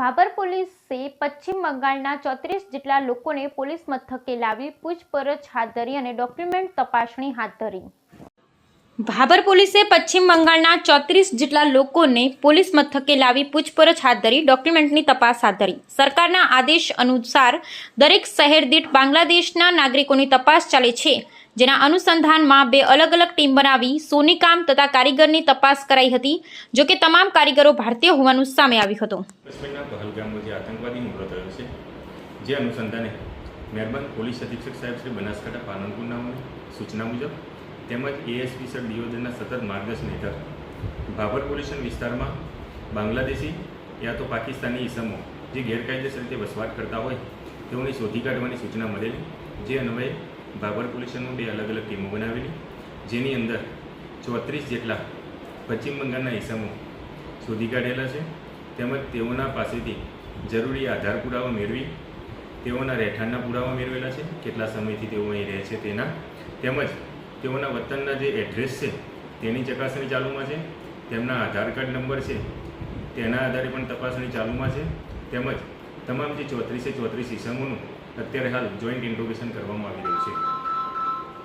ભાભર પોલીસે પશ્ચિમ બંગાળના ચોત્રીસ જેટલા લોકોને પોલીસ મથકે લાવી પૂછપરછ હાથ ધરી અને ડોક્યુમેન્ટ તપાસણી હાથ ધરી. ભાભર પોલીસે પશ્ચિમ બંગાળના ચોત્રીસ જેટલા લોકોને પોલીસ મથકે લાવી પૂછપરછ હાથ ધરી, ડોક્યુમેન્ટની તપાસ હાથ ધરી. સરકારના આદેશ અનુસાર દરેક શહેર દીઠ બાંગ્લાદેશના નાગરિકોની તપાસ ચાલે છે. જેના અનુસંધાનમાં બે અલગ અલગ ટીમ બનાવી સોનીકામ તથા કારીગરની તપાસ કરાઈ હતી, જો કે તમામ કારીગરો ભારતીય હોવાનું સામે આવ્યું હતું. આતંકવાદી હુમલો થયો છે. જે અનુસંધાને મહેરબાન પોલીસ અધિક્ષક સાહેબ શ્રી બનાસકાંઠા પાલનપુરના સૂચના મુજબ, તેમજ એએસપી સર ડિયોજનના સતત માર્ગદર્શન હેઠળ ભાભર પોલ્યુશન વિસ્તારમાં બાંગ્લાદેશી યા તો પાકિસ્તાની ઇસમો જે ગેરકાયદેસર રીતે વસવાટ કરતા હોય તેઓની શોધી કાઢવાની સૂચના મળેલી, જે અન્વયે ભાભર પોલીસ સ્ટેશનમાં બે અલગ અલગ ટીમો બનાવેલી, જેની અંદર ચોત્રીસ જેટલા પશ્ચિમ બંગાળના ઇસમો શોધી કાઢેલા છે. તેમજ તેઓના પાસેથી જરૂરી આધાર પુરાવા મેળવી, તેઓના રહેઠાણના પુરાવા મેળવેલા છે. કેટલા સમયથી તેઓ અહીં રહે છે તેના. તેમજ તેઓના વતનના જે એડ્રેસ છે તેની ચકાસણી ચાલુમાં છે. તેમના આધાર કાર્ડ નંબર છે તેના આધારે પણ તપાસણી ચાલુમાં છે. તેમજ તમામ જે ચોત્રીસે ચોત્રીસ ઇસમોનું અત્યારે હાલ જોઈન્ટ ઇન્ટ્રોગેશન કરવામાં આવ્યું